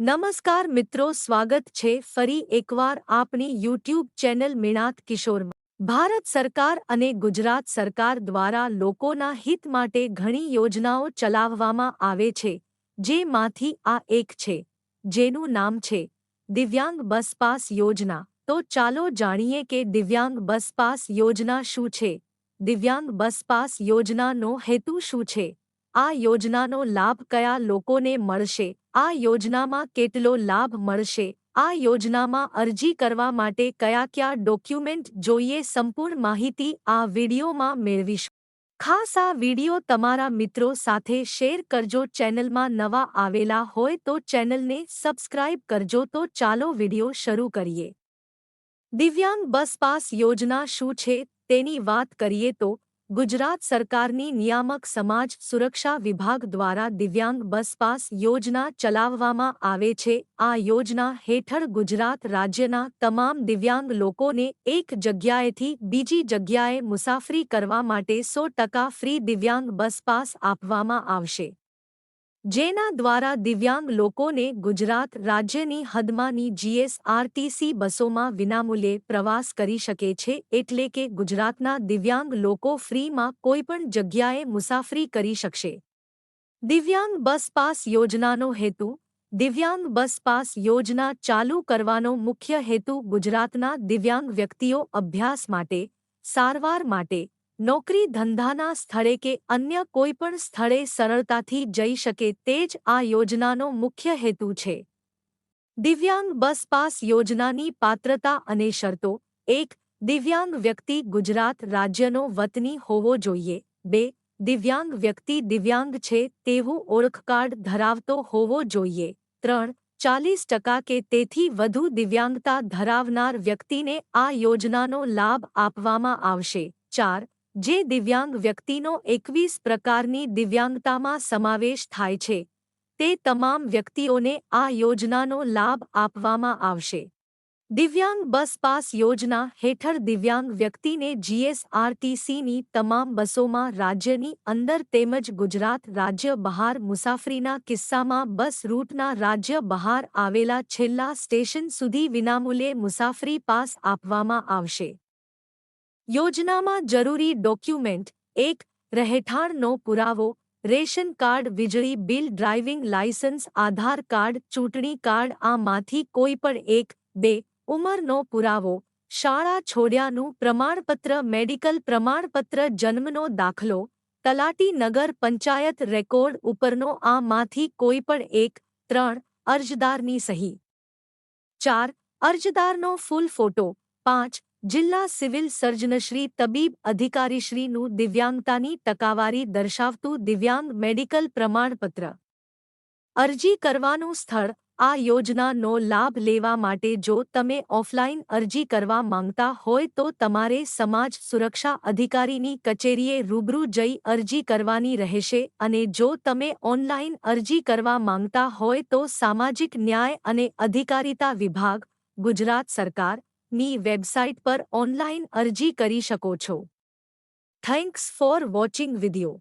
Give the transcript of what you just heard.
નમસ્કાર મિત્રો, સ્વાગત છે ફરી એકવાર આપની યુટ્યુબ ચેનલ મિણાત કિશોરમાં. ભારત સરકાર અને ગુજરાત સરકાર દ્વારા લોકોના હિત માટે ઘણી યોજનાઓ ચલાવવામાં આવે છે, જેમાંથી આ એક છે, જેનું નામ છે, દિવ્યાંગ બસ પાસ યોજના. તો ચાલો જાણીએ કે દિવ્યાંગ બસ પાસ યોજના શું છે? દિવ્યાંગ બસ પાસ યોજનાનો હેતુ શું છે? આ યોજનાનો લાભ કયા લોકોને મળશે? આ યોજનામાં કેટલો લાભ મળશે? આ યોજનામાં અરજી કરવા માટે કયા કયા ડોક્યુમેન્ટ જોઈએ? સંપૂર્ણ માહિતી આ વિડીયોમાં મેળવીશું. ખાસ આ વીડિયો તમારા મિત્રો સાથે શેર કરજો. ચેનલમાં નવા આવેલા હોય તો ચેનલને સબસ્ક્રાઇબ કરજો તો ચાલો વીડિયો શરૂ કરીએ. દિવ્યાંગ બસ પાસ યોજના શું છે? તેની વાત કરીએ તો ગુજરાત સરકારની નિયામક સમાજ સુરક્ષા વિભાગ દ્વારા દિવ્યાંગ બસ પાસ યોજના ચલાવવામાં આવે છે. આ યોજના હેઠળ ગુજરાત રાજ્યના તમામ દિવ્યાંગ લોકોને એક જગ્યાએથી બીજી જગ્યાએ મુસાફરી કરવા માટે સો ટકા ફ્રી દિવ્યાંગ બસ પાસ આપવામાં આવશે. જેના દ્વારા દિવ્યાંગ લોકોને ગુજરાત રાજ્યની હદમાંની જીએસઆરટીસી બસોમાં વિનામૂલ્યે પ્રવાસ કરી શકે છે એટલે કે ગુજરાતના દિવ્યાંગ લોકો ફ્રીમાં કોઈપણ જગ્યાએ મુસાફરી કરી શકશે. દિવ્યાંગ બસ પાસ યોજનાનો હેતુ દિવ્યાંગ બસ પાસ યોજના ચાલુ કરવાનો મુખ્ય હેતુ ગુજરાતના દિવ્યાંગ વ્યક્તિઓ અભ્યાસ માટે, સારવાર માટે નોકરી ધંધાના સ્થળે કે અન્ય કોઈપણ સ્થળે સરળતાથી જઈ શકે તે જ આ યોજનાનો મુખ્ય હેતુ છે. દિવ્યાંગ બસ પાસ યોજનાની પાત્રતા અને શરતો. એક, દિવ્યાંગ વ્યક્તિ ગુજરાત રાજ્યનો વતની હોવો જોઈએ. બે, દિવ્યાંગ વ્યક્તિ દિવ્યાંગ છે તેવું ઓળખકાર્ડ ધરાવતો હોવો જોઈએ. ત્રણ, ચાલીસ ટકા કે તેથી વધુ દિવ્યાંગતા ધરાવનાર વ્યક્તિને આ યોજનાનો લાભ આપવામાં આવશે. ચાર જે દિવ્યાંગ વ્યક્તિનો એકવીસ પ્રકારની દિવ્યાંગતામાં સમાવેશ થાય છે, તે તમામ વ્યક્તિઓને આ યોજનાનો લાભ આપવામાં આવશે. દિવ્યાંગ બસ પાસ યોજના હેઠળ દિવ્યાંગ વ્યક્તિને જીએસઆરટીસીની તમામ બસોમાં રાજ્યની અંદર તેમજ ગુજરાત રાજ્ય બહાર મુસાફરીના કિસ્સામાં બસ રૂટના રાજ્ય બહાર આવેલા છેલ્લા સ્ટેશન સુધી વિનામૂલ્યે મુસાફરી પાસ આપવામાં આવશે. યોજનામાં જરૂરી ડોક્યુમેન્ટ એક, રહેઠાણનો પુરાવો, રેશન કાર્ડ વીજળી bill, driving licence Aadhaar card, ચૂંટણી કાર્ડ, આમાંથી કોઈ પણ એક, બે, ઉંમરનો પુરાવો, શાળા છોડ્યાનું પ્રમાણપત્ર, મેડિકલ પ્રમાણપત્ર, જન્મનો દાખલો, તલાટી નગર પંચાયત રેકોર્ડ ઉપરનો, આમાંથી કોઈ પણ એક, ત્રણ, અરજદારની સહી. ચાર, અરજદારનો ફૂલ ફોટો. પાંચ જિલ્લા સિવિલ સર્જનશ્રી તબીબ અધિકારીશ્રીનું દિવ્યાંગતાની ટકાવારી દર્શાવતું દિવ્યાંગ મેડિકલ પ્રમાણપત્ર. અરજી કરવાનું સ્થળ, આ યોજનાનો લાભ લેવા માટે જો તમે ઓફલાઈન અરજી કરવા માંગતા હોય તો તમારે સમાજ સુરક્ષા અધિકારીની કચેરીએ રૂબરૂ જઈ અરજી કરવાની રહેશે અને જો તમે ઓનલાઈન અરજી કરવા માંગતા હોય તો સામાજિક ન્યાય અને અધિકારીતા વિભાગ, ગુજરાત સરકાર ની વેબસાઇટ પર ઓનલાઇન અરજી કરી શકો છો. Thanks for watching video